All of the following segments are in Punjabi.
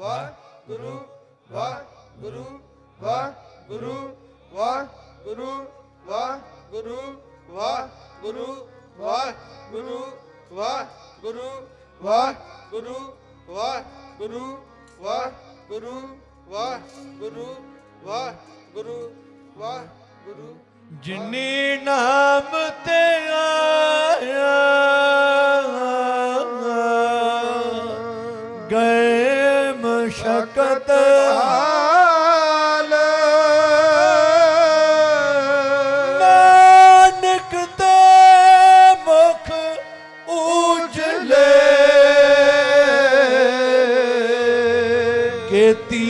ਵਾਹਿਗੁਰੂ ਵਾਹਿਗੁਰੂ ਵਾਹਿਗੁਰੂ ਵਾਹਿਗੁਰੂ ਵਾਹਿਗੁਰੂ ਵਾਹਿਗੁਰੂ ਵਾਹਿਗੁਰੂ ਵਾਹਿਗੁਰੂ ਵਾਹਿਗੁਰੂ ਵਾਹਿਗੁਰੂ ਵਾਹਿਗੁਰੂ ਵਾਹਿਗੁਰੂ ਵਾਹਿਗੁਰੂ ਵਾਹਿਗੁਰੂ ਜਿਨੀ ਨਾਮ ਤੇ ਆਇਆ ਗਏ ਮਸ਼ਕਤ ਹਾਲ। ਨਾਨਕ ਤੇ ਮੁਖ ਉਜਲੇ। ਕੀਤੀ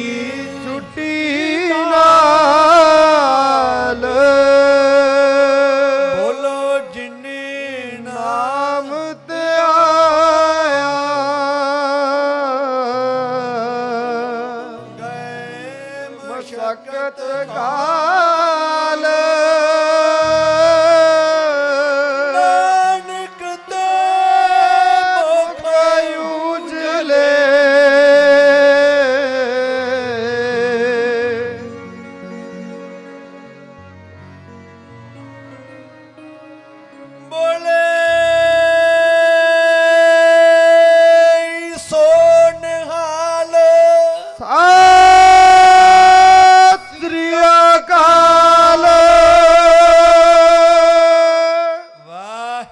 ਮਸ਼ਕਤ ਕਾਲ। ਨਾਨਕ ਤੇ ਮੁਖ ਉਜਲੇ। ਬੋਲੇ ਸੋ